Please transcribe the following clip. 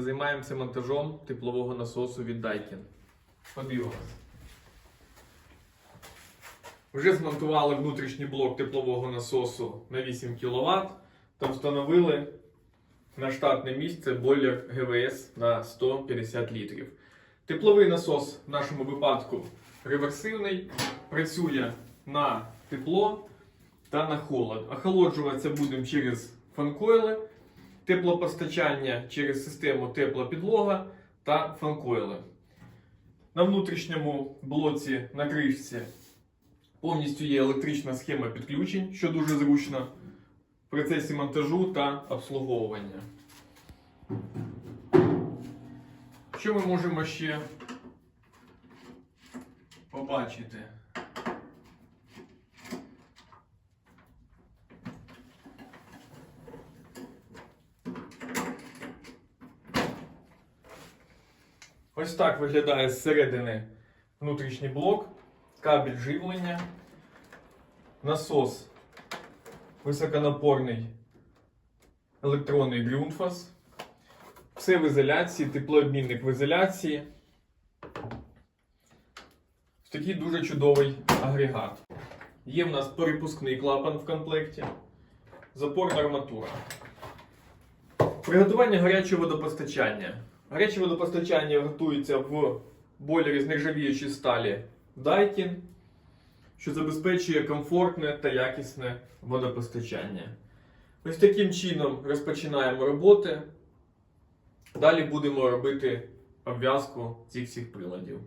Займаємося монтажом теплового насосу від Daikin. Подивимось. Вже змонтували внутрішній блок теплового насосу на 8 кВт та встановили на штатне місце бойлер ГВС на 150 літрів. Тепловий насос в нашому випадку реверсивний, працює на тепло та на холод. Охолоджуватися будемо через фанкойли, теплопостачання через систему теплопідлога та фанкойли. На внутрішньому блоці на кришці повністю є електрична схема підключень, що дуже зручно в процесі монтажу та обслуговування. Що ми можемо ще побачити? Ось так виглядає зсередини внутрішній блок, кабель живлення, насос високонапорний електронний Grundfos. Все в ізоляції, теплообмінник в ізоляції. Ось такий дуже чудовий агрегат. Є в нас перепускний клапан в комплекті, запорна арматура. Приготування гарячого водопостачання. Гаряче водопостачання готується в бойлері з нержавіючої сталі Daikin, що забезпечує комфортне та якісне водопостачання. Ось таким чином розпочинаємо роботи. Далі будемо робити обв'язку цих всіх приладів.